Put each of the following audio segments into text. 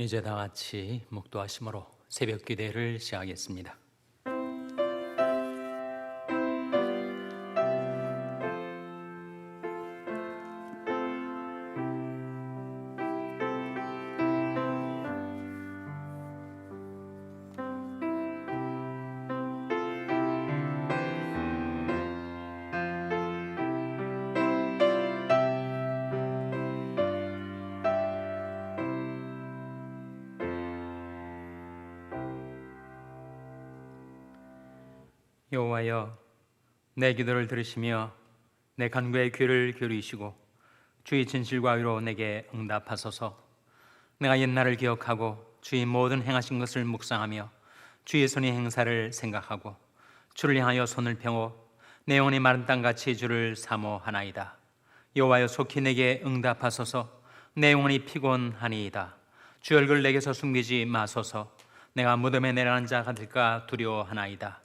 이제 다 같이 묵도하심으로 새벽 기대를 시작하겠습니다. 내 기도를 들으시며 내 간구의 귀를 기울이시고 주의 진실과 의로 내게 응답하소서. 내가 옛날을 기억하고 주의 모든 행하신 것을 묵상하며 주의 손의 행사를 생각하고 주를 향하여 손을 펴고 내 영혼이 마른 땅같이 주를 사모하나이다. 여호와여 속히 내게 응답하소서. 내 영혼이 피곤하니이다. 주 얼굴 내게서 숨기지 마소서. 내가 무덤에 내려앉은 자가 될까 두려워하나이다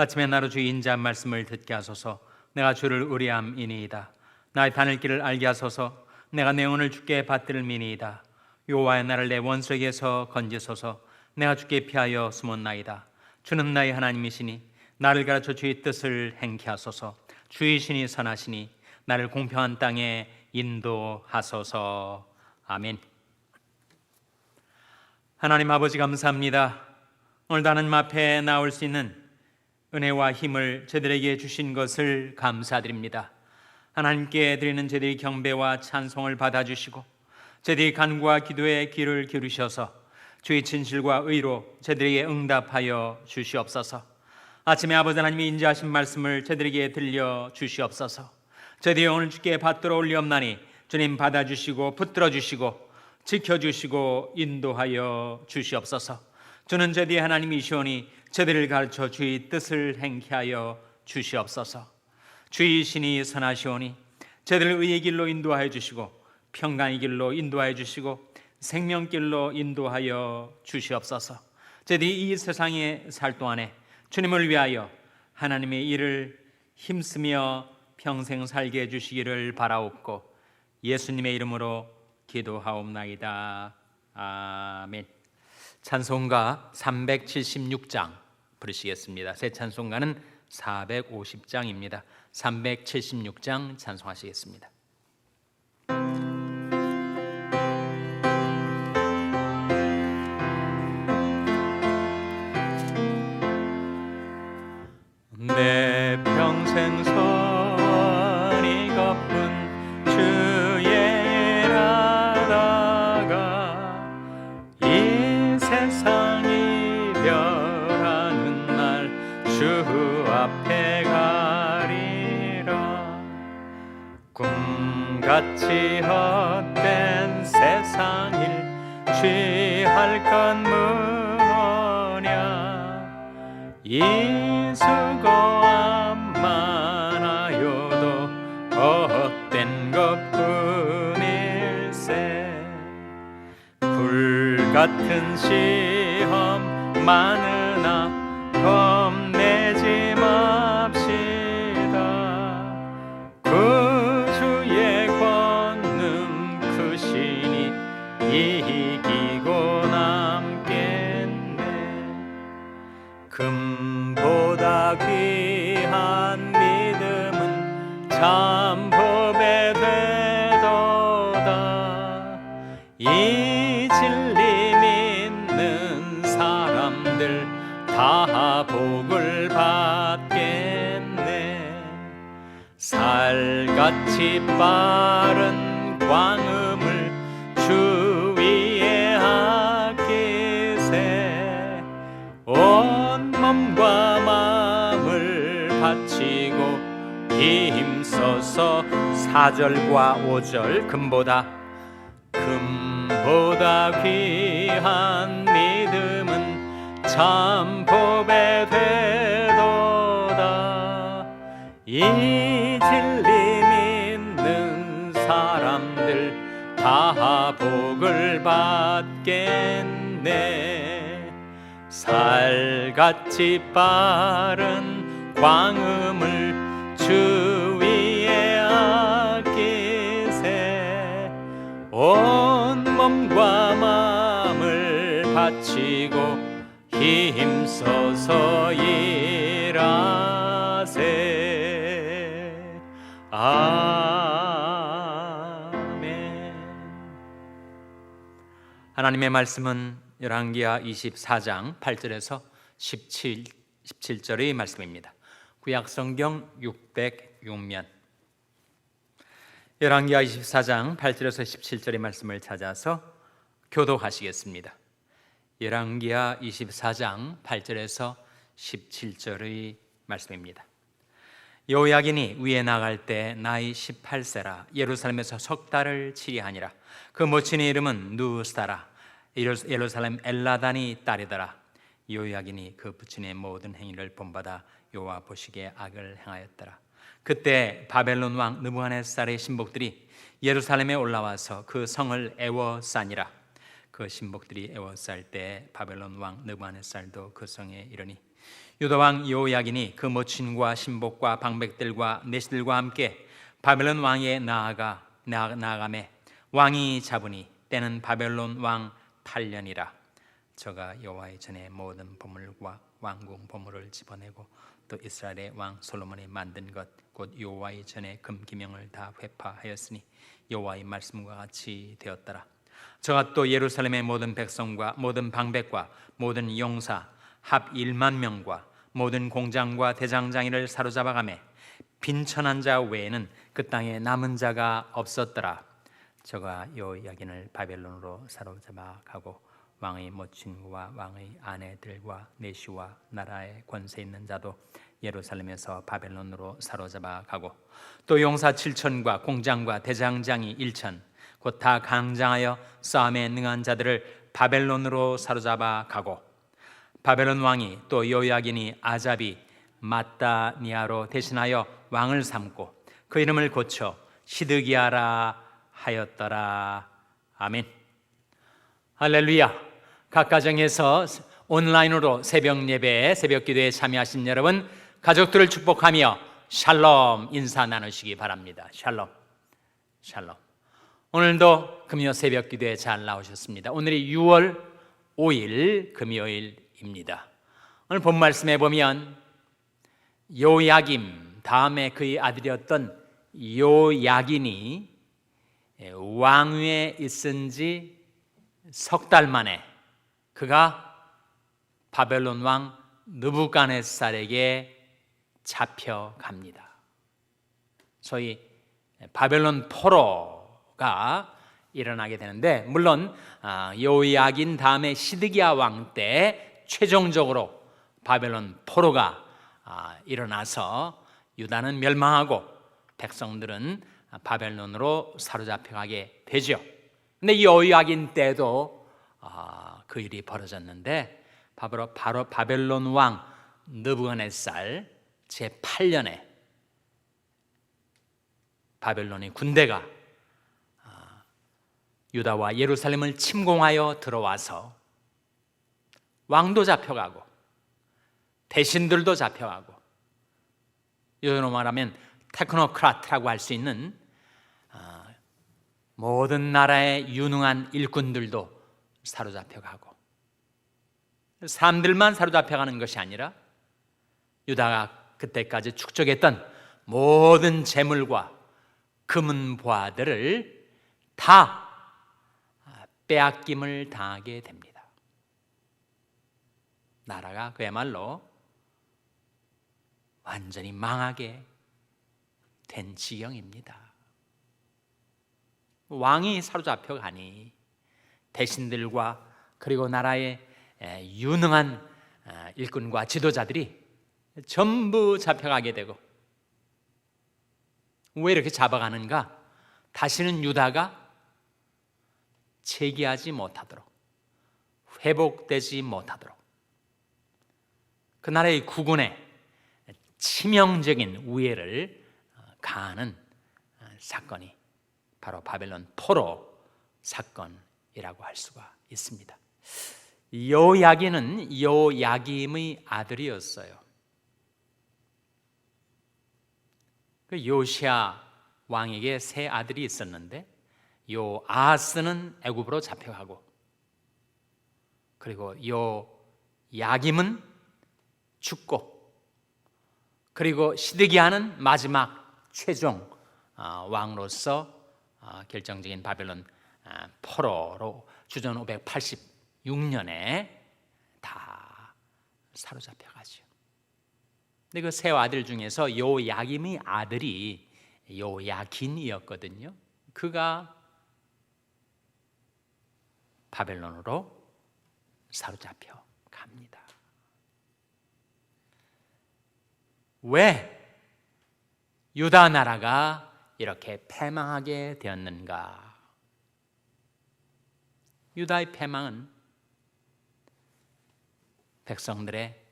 아침에 나로 주의 인자한 말씀을 듣게 하소서. 내가 주를 의뢰함이니이다. 나의 다닐 길을 알게 하소서. 내가 내 영혼을 주께 받들 미니이다. 여호와의 나를 내 원수에게서 건지소서. 내가 주께 피하여 숨었나이다. 주는 나의 하나님이시니 나를 가르쳐 주의 뜻을 행케 하소서. 주의 신이 선하시니 나를 공평한 땅에 인도하소서. 아멘. 하나님 아버지 감사합니다. 오늘도 하나님 앞에 나올 수 있는 은혜와 힘을 저들에게 주신 것을 감사드립니다. 하나님께 드리는 저들의 경배와 찬송을 받아주시고 저들의 간구와 기도에 귀를 기울이셔서 주의 진실과 의로 저들에게 응답하여 주시옵소서. 아침에 아버지 하나님이 인자하신 말씀을 저들에게 들려 주시옵소서. 저들이 오늘 주께 받들어 올리옵나니 주님 받아주시고 붙들어 주시고 지켜주시고 인도하여 주시옵소서. 주는 저들의 하나님이시오니 저들을 가르쳐 주의 뜻을 행케 하여 주시옵소서. 주의 신이 선하시오니 저들을 의의 길로 인도하여 주시고 평강의 길로 인도하여 주시고 생명길로 인도하여 주시옵소서. 저들이 이 세상에 살 동안에 주님을 위하여 하나님의 일을 힘쓰며 평생 살게 해 주시기를 바라옵고 예수님의 이름으로 기도하옵나이다. 아멘. 찬송가 376장 부르시겠습니다. 새 찬송가는 450장입니다. 376장 찬송하시겠습니다. 내 평생 선 같이 헛된 세상 일 취할 건 무엇냐 이 수고함 많아요도 헛된 것뿐일세. 불같은 시험 많으나 빠른 광음을 주 위에 아끼세. 온 몸과 마음을 바치고 힘써서 사절과 오절 금보다 금보다 귀한 믿음은 참 법에 되도다. 이 복을 받겠네. 살같이 빠른 광음을 주위에 아끼세. 온 몸과 마음을 바치고 힘써서 일하세. 아. 하나님의 말씀은 열왕기하 24장 8절에서 17, 17절의 말씀입니다 구약 성경 606면 열왕기하 24장 8절에서 17절의 말씀을 찾아서 교독하시겠습니다. 열왕기하 24장 8절에서 17절의 말씀입니다. 요야긴이 위에 나갈 때 나이 18세라 예루살렘에서 석 달을 치리하니라. 그 모친의 이름은 누스다라. 예루살렘 엘라단이 딸이더라. 요야긴이 그 부친의 모든 행위를 본받아 여호와 보시기에 악을 행하였더라. 그때 바벨론 왕 느부갓네살의 신복들이 예루살렘에 올라와서 그 성을 애워싸니라. 그 신복들이 애워쌀 때 바벨론 왕 느부갓네살도 그 성에 이르니 유다 왕 요야긴이 그 모친과 신복과 방백들과 내시들과 함께 바벨론 왕에 나아가 나, 나아가매 왕이 잡으니 때는 바벨론 왕 8년이라 저가 여호와의 전에 모든 보물과 왕궁 보물을 집어내고 또 이스라엘의 왕 솔로몬이 만든 것 곧 여호와의 전에 금기명을 다 회파하였으니 여호와의 말씀과 같이 되었더라. 저가 또 예루살렘의 모든 백성과 모든 방백과 모든 용사 합 1만 명과 모든 공장과 대장장이를 사로잡아가매 빈천한 자 외에는 그 땅에 남은 자가 없었더라. 저가 요야긴을 바벨론으로 사로잡아 가고 왕의 모친과 왕의 아내들과 내시와 나라의 권세 있는 자도 예루살렘에서 바벨론으로 사로잡아 가고 또 용사 7천과 공장과 대장장이 1천 곧 다 강장하여 싸움에 능한 자들을 바벨론으로 사로잡아 가고 바벨론 왕이 또 요야긴이 아잡이 마따니아로 대신하여 왕을 삼고 그 이름을 고쳐 시드기야라 하였더라 아멘 할렐루야 각 가정에서 온라인으로 새벽 예배에 새벽 기도에 참여하신 여러분 가족들을 축복하며 샬롬 인사 나누시기 바랍니다. 샬롬. 샬롬. 오늘도 금요 새벽 기도에 잘 나오셨습니다. 오늘이 6월 5일 금요일 입니다. 오늘 본 말씀에 보면 요야김 다음에 그의 아들이었던 요야긴이 왕위에 있은 지 석 달 만에 그가 바벨론 왕 느부갓네살에게 잡혀갑니다. 소위 바벨론 포로가 일어나게 되는데 물론 요야긴 다음에 시드기야 왕 때 최종적으로 바벨론 포로가 일어나서 유다는 멸망하고 백성들은 바벨론으로 사로잡혀가게 되죠. 근데 요야긴 때도 그 일이 벌어졌는데 바로 바로 바벨론 왕 느부갓네살 제 8년에 바벨론의 군대가 유다와 예루살렘을 침공하여 들어와서 왕도 잡혀가고 대신들도 잡혀가고 요로 말하면 테크노크라트라고 할 수 있는 모든 나라의 유능한 일꾼들도 사로잡혀가고 사람들만 사로잡혀가는 것이 아니라 유다가 그때까지 축적했던 모든 재물과 금은 보화들을 다 빼앗김을 당하게 됩니다. 나라가 그야말로 완전히 망하게 된 지경입니다. 왕이 사로잡혀 가니 대신들과 그리고 나라의 유능한 일꾼과 지도자들이 전부 잡혀가게 되고 왜 이렇게 잡아가는가? 다시는 유다가 재기하지 못하도록 회복되지 못하도록 그 나라의 국군에 치명적인 우애를 가하는 사건이 바로 바벨론 포로 사건이라고 할 수가 있습니다. 요야기는 요야김의 아들이었어요. 그 요시아 왕에게 세 아들이 있었는데 요 아스는 애굽으로 잡혀가고 그리고 요 야김은 죽고 그리고 시드기야는 마지막 최종 어, 왕으로서 어, 결정적인 바벨론 어, 포로로 주전 586년에 다 사로잡혀 가죠. 근데 그 세 아들 중에서 요야김의 아들이 요야긴이었거든요. 그가 바벨론으로 사로잡혀 갑니다. 왜 유다 나라가 이렇게 패망하게 되었는가? 유다의 패망은 백성들의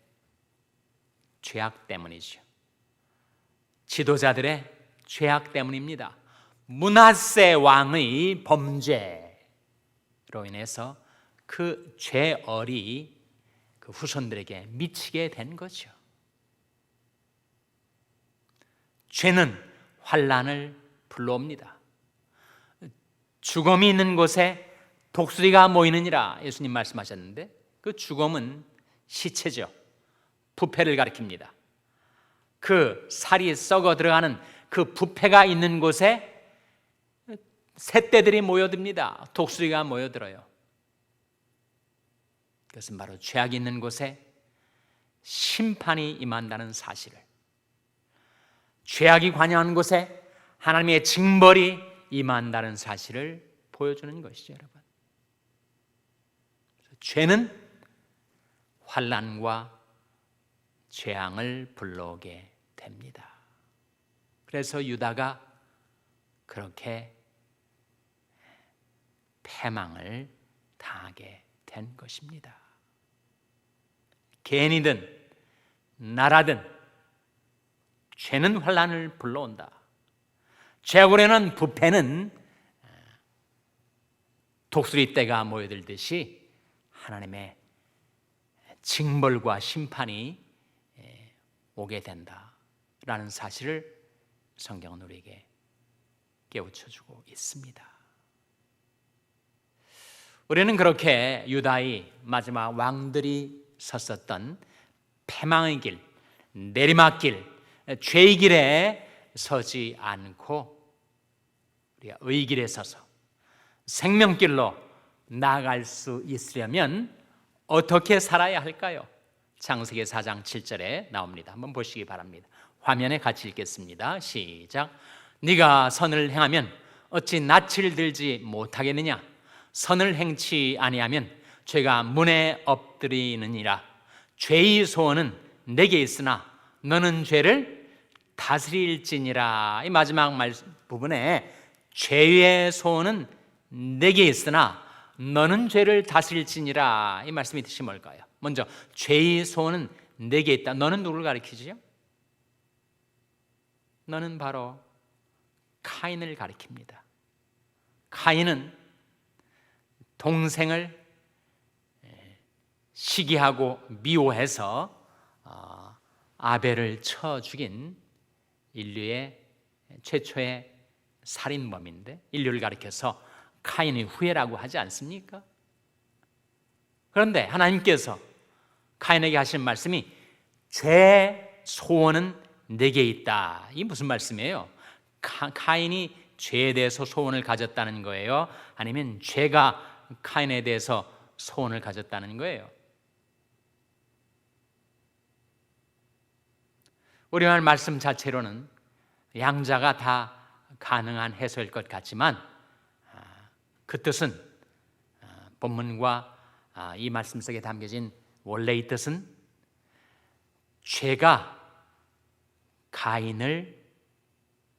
죄악 때문이죠. 지도자들의 죄악 때문입니다. 문하세 왕의 범죄로 인해서 그 죄얼이 그 후손들에게 미치게 된 거죠. 죄는 환란을 불러옵니다. 죽음이 있는 곳에 독수리가 모이느니라 예수님 말씀하셨는데 그 죽음은 시체죠. 부패를 가리킵니다. 그 살이 썩어 들어가는 그 부패가 있는 곳에 새떼들이 모여듭니다. 독수리가 모여들어요. 그것은 바로 죄악이 있는 곳에 심판이 임한다는 사실을 죄악이 관여하는 곳에 하나님의 징벌이 임한다는 사실을 보여주는 것이죠, 여러분. 죄는 환란과 재앙을 불러오게 됩니다. 그래서 유다가 그렇게 패망을 당하게 된 것입니다. 개인이든 나라든 죄는 환란을 불러온다. 죄고에는 부패는 독수리 떼가 모여들듯이 하나님의 징벌과 심판이 오게 된다라는 사실을 성경은 우리에게 깨우쳐 주고 있습니다. 우리는 그렇게 유다의 마지막 왕들이 섰었던 패망의 길, 내리막길, 죄의 길에 서지 않고 우리가 의 길에 서서 생명길로 나아갈 수 있으려면 어떻게 살아야 할까요? 창세기 4장 7절에 나옵니다. 한번 보시기 바랍니다. 화면에 같이 읽겠습니다. 시작. 네가 선을 행하면 어찌 낯을 들지 못하겠느냐? 선을 행치 아니하면 죄가 문에 엎드리느니라. 죄의 소원은 내게 있으나 너는 죄를 다스릴지니라. 이 마지막 말 부분에 죄의 소원은 내게 있으나 너는 죄를 다스릴지니라. 이 말씀이 뜻이 뭘까요? 먼저 죄의 소원은 내게 있다. 너는 누구를 가리키지요? 너는 바로 카인을 가리킵니다. 카인은 동생을 시기하고 미워해서 어, 아벨을 쳐 죽인 인류의 최초의 살인범인데 인류를 가리켜서 카인의 후예라고 하지 않습니까? 그런데 하나님께서 카인에게 하신 말씀이 죄 소원은 내게 있다. 이 무슨 말씀이에요? 카, 인이 죄에 대해서 소원을 가졌다는 거예요? 아니면 죄가 카인에 대해서 소원을 가졌다는 거예요? 우리말 말씀 자체로는 양자가 다 가능한 해석일 것 같지만 아, 그 뜻은 아, 본문과 아, 이 말씀 속에 담겨진 원래의 뜻은 죄가 가인을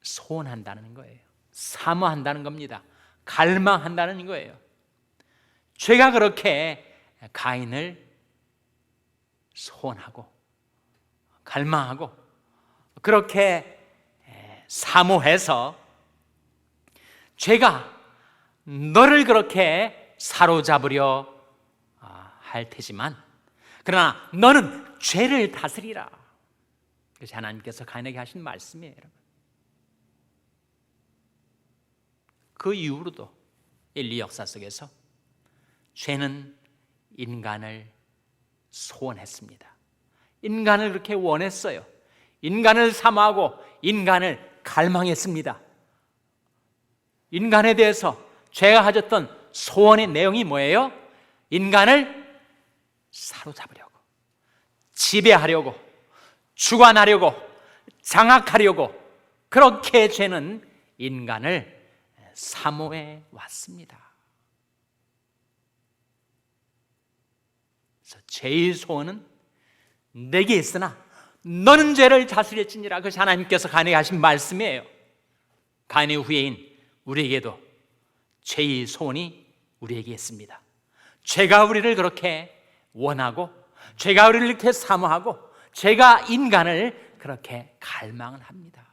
소원한다는 거예요. 사모한다는 겁니다. 갈망한다는 거예요. 죄가 그렇게 가인을 소원하고 갈망하고 그렇게 사모해서 죄가 너를 그렇게 사로잡으려 아, 할 테지만 그러나 너는 죄를 다스리라. 그래서 하나님께서 가인에게 하신 말씀이에요, 여러분. 그 이후로도 인류 역사 속에서 죄는 인간을 소원했습니다. 인간을 그렇게 원했어요. 인간을 사모하고 인간을 갈망했습니다. 인간에 대해서 죄가 가졌던 소원의 내용이 뭐예요? 인간을 사로잡으려고, 지배하려고, 주관하려고, 장악하려고, 그렇게 죄는 인간을 사모해 왔습니다. 그래서 죄의 소원은 내게 있으나 너는 죄를 다스렸지니라 그것이 하나님께서 간에 하신 말씀이에요. 간의 후예인 우리에게도 죄의 소원이 우리에게 있습니다. 죄가 우리를 그렇게 원하고 죄가 우리를 이렇게 사모하고 죄가 인간을 그렇게 갈망을 합니다.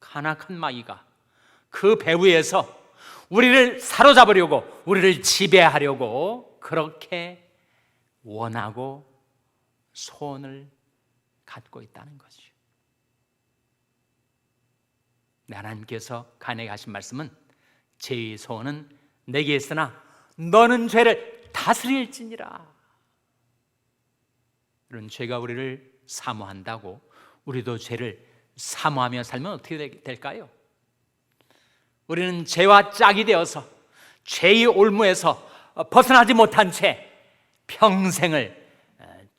가나큰 마귀가 그 배후에서 우리를 사로잡으려고 우리를 지배하려고 그렇게 원하고 소원을 갖고 있다는 거죠. 하나님께서 간에 하신 말씀은 죄의 소원은 내게 있으나 너는 죄를 다스릴지니라. 이런 죄가 우리를 사모한다고 우리도 죄를 사모하며 살면 어떻게 될까요? 우리는 죄와 짝이 되어서 죄의 올무에서 벗어나지 못한 채 평생을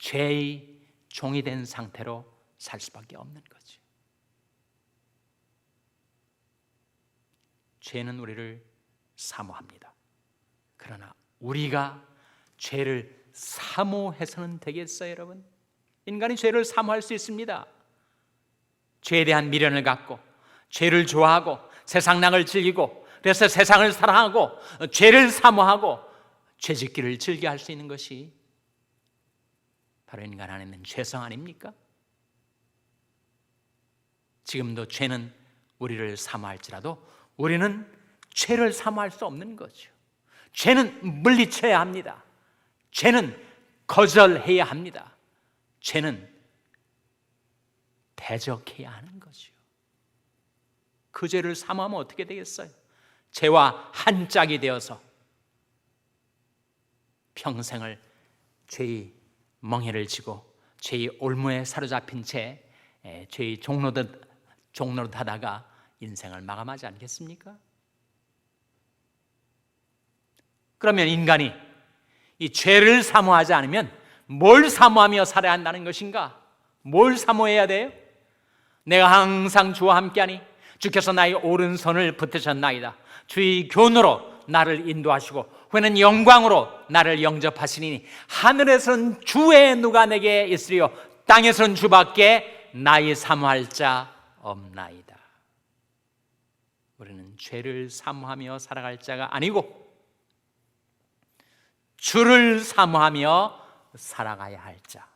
죄의 종이 된 상태로 살 수밖에 없는 거죠. 죄는 우리를 사모합니다. 그러나 우리가 죄를 사모해서는 되겠어요, 여러분? 인간이 죄를 사모할 수 있습니다. 죄에 대한 미련을 갖고 죄를 좋아하고 세상 낭을 즐기고 그래서 세상을 사랑하고 죄를 사모하고 죄짓기를 즐겨 할 수 있는 것이 바로 인간 안에 있는 죄성 아닙니까? 지금도 죄는 우리를 사모할지라도 우리는 죄를 사모할 수 없는 거죠. 죄는 물리쳐야 합니다. 죄는 거절해야 합니다. 죄는 대적해야 하는 거죠. 그 죄를 사모하면 어떻게 되겠어요? 죄와 한 짝이 되어서 평생을 죄의 멍해를 지고 죄의 올무에 사로잡힌 채 죄의 종로듯 종로를 하다가 인생을 마감하지 않겠습니까? 그러면 인간이 이 죄를 사모하지 않으면 뭘 사모하며 살아야 한다는 것인가? 뭘 사모해야 돼요? 내가 항상 주와 함께하니 주께서 나의 오른손을 붙드셨나이다. 주의 교노로 나를 인도하시고 후에는 영광으로 나를 영접하시니 하늘에서는 주의 누가 내게 있으리요 땅에서는 주밖에 나의 사모할 자 없나이다. 우리는 죄를 사모하며 살아갈 자가 아니고 주를 사모하며 살아가야 할 자.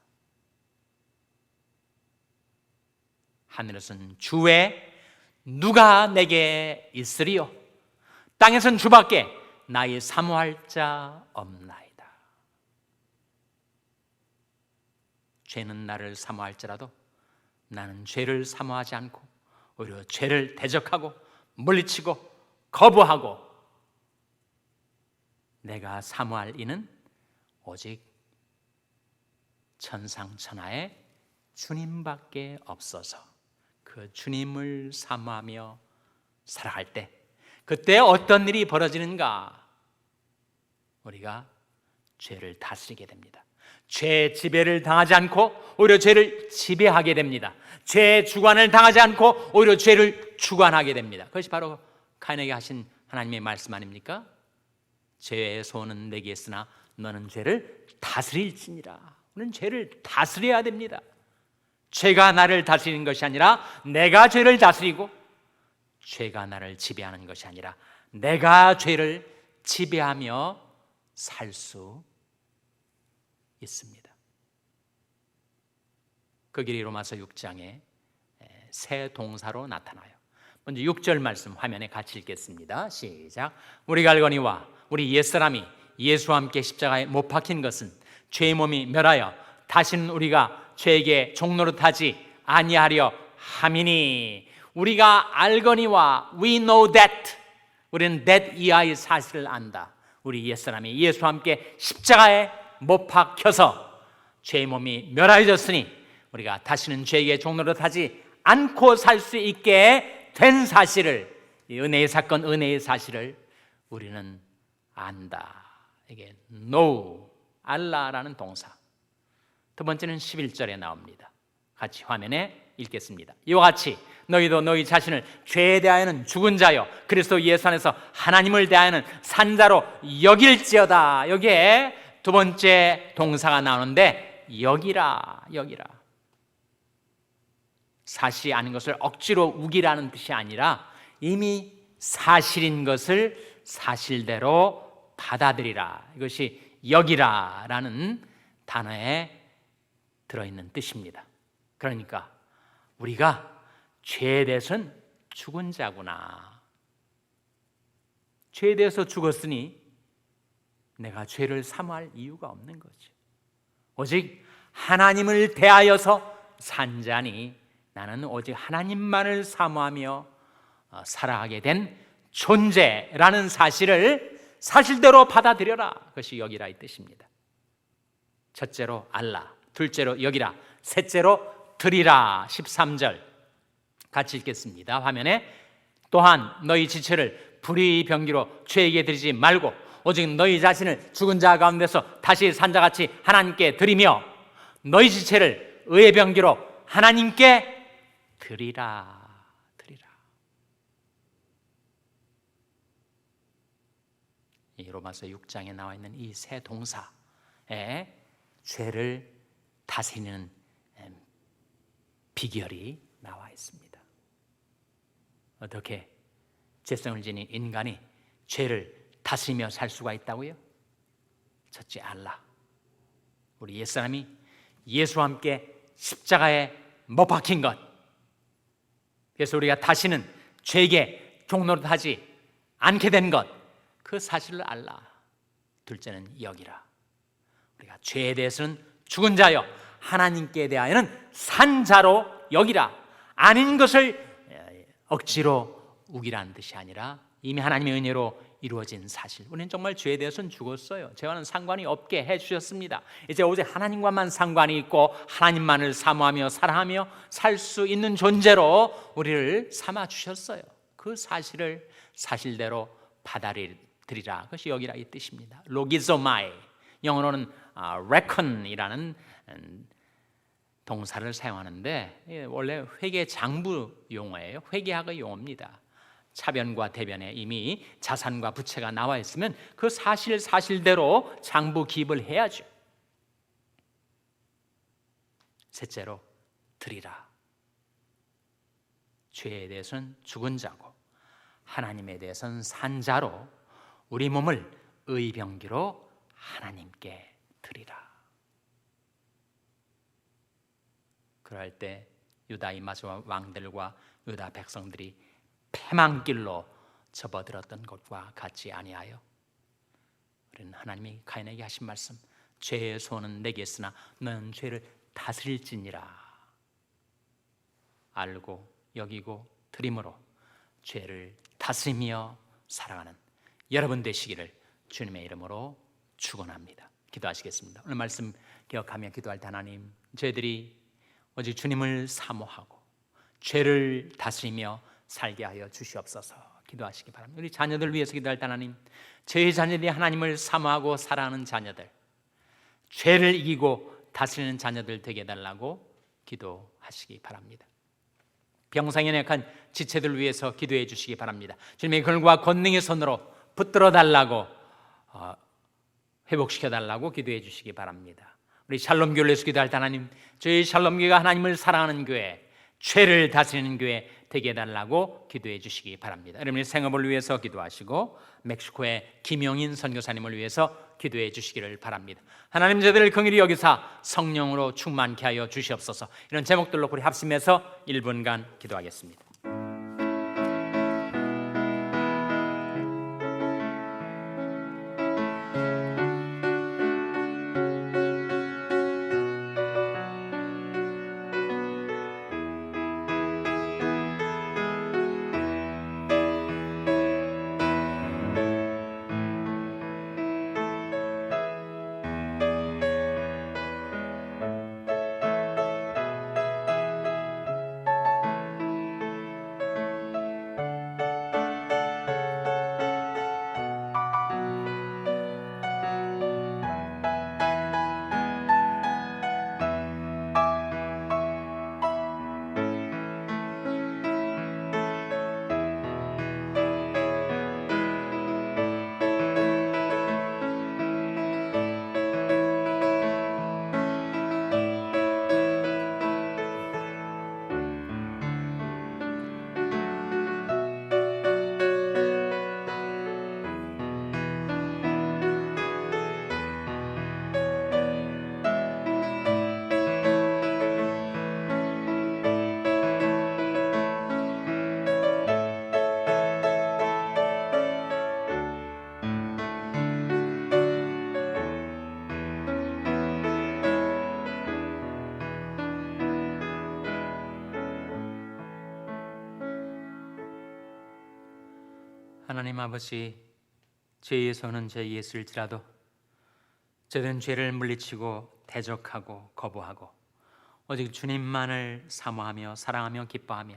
하늘에서는 주의 누가 내게 있으리요 땅에서는 주밖에 나의 사모할 자 없나이다. 죄는 나를 사모할지라도 나는 죄를 사모하지 않고 오히려 죄를 대적하고 물리치고 거부하고 내가 사모할 이는 오직 천상천하의 주님밖에 없어서 그 주님을 사모하며 살아갈 때 그때 어떤 일이 벌어지는가? 우리가 죄를 다스리게 됩니다. 죄 지배를 당하지 않고 오히려 죄를 지배하게 됩니다. 죄 주관을 당하지 않고 오히려 죄를 주관하게 됩니다. 그것이 바로 카인에게 하신 하나님의 말씀 아닙니까? 죄의 소원은 내게 있으나 너는 죄를 다스릴지니라. 우리는 죄를 다스려야 됩니다. 죄가 나를 다스리는 것이 아니라 내가 죄를 다스리고 죄가 나를 지배하는 것이 아니라 내가 죄를 지배하며 살 수 있습니다. 그 길이 로마서 6장에 새 동사로 나타나요. 먼저 6절 말씀 화면에 같이 읽겠습니다. 시작. 우리가 알거니와 우리 옛사람이 예수와 함께 십자가에 못 박힌 것은 죄의 몸이 멸하여 다시는 우리가 죄에게 종노릇하지 아니하려 함이니 우리가 알거니와 we know that 우리는 that 이하의 사실을 안다. 우리 옛사람이 예수와 함께 십자가에 못 박혀서 죄의 몸이 멸하여졌으니 우리가 다시는 죄의 종로로 타지 않고 살 수 있게 된 사실을 이 은혜의 사건, 은혜의 사실을 우리는 안다. 이게 know, 알라라는 동사. 두 번째는 11절에 나옵니다. 같이 화면에 읽겠습니다. 이와 같이 너희도 너희 자신을 죄에 대하여는 죽은 자요 그리스도 예수 안에서 하나님을 대하여는 산자로 여길지어다. 여기에 두 번째 동사가 나오는데 여기라 여기라. 사실이 아닌 것을 억지로 우기라는 뜻이 아니라 이미 사실인 것을 사실대로 받아들이라. 이것이 여기라라는 단어에 들어있는 뜻입니다. 그러니까 우리가 죄에 대해서는 죽은 자구나. 죄에 대해서 죽었으니 내가 죄를 사모할 이유가 없는 거죠. 오직 하나님을 대하여서 산 자니 나는 오직 하나님만을 사모하며 어, 살아가게 된 존재라는 사실을 사실대로 받아들여라. 그것이 여기라 이 뜻입니다. 첫째로 알라, 둘째로 여기라, 셋째로 드리라. 13절 같이 읽겠습니다. 화면에 또한 너희 지체를 불의 병기로 죄에게 드리지 말고 오직 너희 자신을 죽은 자 가운데서 다시 산 자같이 하나님께 드리며 너희 지체를 의의 병기로 하나님께 드리라 드리라 이 로마서 6장에 나와 있는 이 세 동사에 죄를 다스리는 비결이 나와 있습니다. 어떻게 죄성을 지닌 인간이 죄를 다스리며 살 수가 있다고요? 첫째 알라. 우리 옛사람이 예수와 함께 십자가에 못 박힌 것. 그래서 우리가 다시는 죄에게 종노릇하지 않게 된 것. 그 사실을 알라. 둘째는 여기라. 우리가 죄에 대해서는 죽은 자여 하나님께 대하여는 산자로 여기라. 아닌 것을 억지로 우기라는 뜻이 아니라 이미 하나님의 은혜로 이루어진 사실. 우리는 정말 죄에 대해서는 죽었어요. 죄와는 상관이 없게 해 주셨습니다. 이제 오직 하나님과만 상관이 있고 하나님만을 사모하며 사랑하며 살 수 있는 존재로 우리를 삼아 주셨어요. 그 사실을 사실대로 받아들이라. 그것이 여기라 이 뜻입니다. 로기조마이. 영어로는 reckon이라는 동사를 사용하는데 원래 회계 장부 용어예요. 회계학의 용어입니다. 차변과 대변에 이미 자산과 부채가 나와 있으면 그 사실 사실대로 장부 기입을 해야죠. 셋째로 드리라. 죄에 대해서는 죽은 자고 하나님에 대해서는 산 자로 우리 몸을 의병기로 하나님께 드리라. 그럴 때 유다 이마스와 왕들과 유다 백성들이 패망길로 접어들었던 것과 같지 아니하여 우리는 하나님이 가인에게 하신 말씀 죄의 손은 내게 있으나 너는 죄를 다스릴지니라 알고 여기고 드림으로 죄를 다스리며 살아가는 여러분 되시기를 주님의 이름으로 축원합니다. 기도하시겠습니다. 오늘 말씀 기억하며 기도할 때 하나님 저희들이 오직 주님을 사모하고 죄를 다스리며 살게 하여 주시옵소서. 기도하시기 바랍니다. 우리 자녀들 위해서 기도할 때 하나님, 저희 자녀들이 하나님을 사모하고 사랑하는 자녀들, 죄를 이기고 다스리는 자녀들 되게 해달라고 기도하시기 바랍니다. 병상에 약한 지체들 위해서 기도해 주시기 바랍니다. 주님의 글과 권능의 손으로 붙들어 달라고 어, 회복시켜 달라고 기도해 주시기 바랍니다. 우리 샬롬 교회를 위해서 기도할 때 하나님, 저희 샬롬 교회가 하나님을 사랑하는 교회, 죄를 다스리는 교회 되게 해달라고 기도해 주시기 바랍니다. 여러분의 생업을 위해서 기도하시고 멕시코의 김용인 선교사님을 위해서 기도해 주시기를 바랍니다. 하나님 저들을 긍휼히 여기사 성령으로 충만케 하여 주시옵소서. 이런 제목들로 우리 합심해서 1분간 기도하겠습니다. 하나님 아버지 저희에 있을지라도 저들은 죄를 물리치고 대적하고 거부하고 오직 주님만을 사모하며 사랑하며 기뻐하며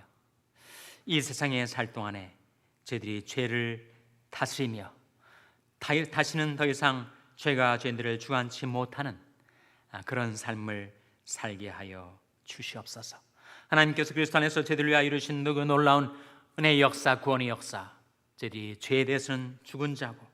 이 세상에 살 동안에 저희들이 죄를 다스리며 다- 다시는 더 이상 죄가 죄들을 주관치 못하는 아, 그런 삶을 살게 하여 주시옵소서. 하나님께서 그리스도 안에서 저희들을 위하여 이루신 그 놀라운 은혜의 역사, 구원의 역사, 저희들이 죄에 대해서는 죽은 자고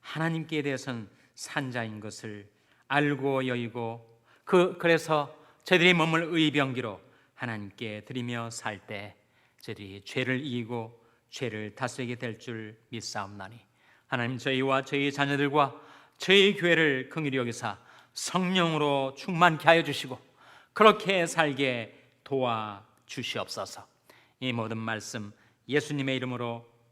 하나님께 대해서는 산 자인 것을 알고 여의고 그 그래서 저희들이 몸을 의병기로 하나님께 드리며 살 때 저희들이 죄를 이기고 죄를 다스리게 될 줄 믿사옵나니 하나님 저희와 저희 자녀들과 저희 교회를 긍휼히 여기사 성령으로 충만케 하여 주시고 그렇게 살게 도와 주시옵소서. 이 모든 말씀 예수님의 이름으로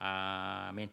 아멘.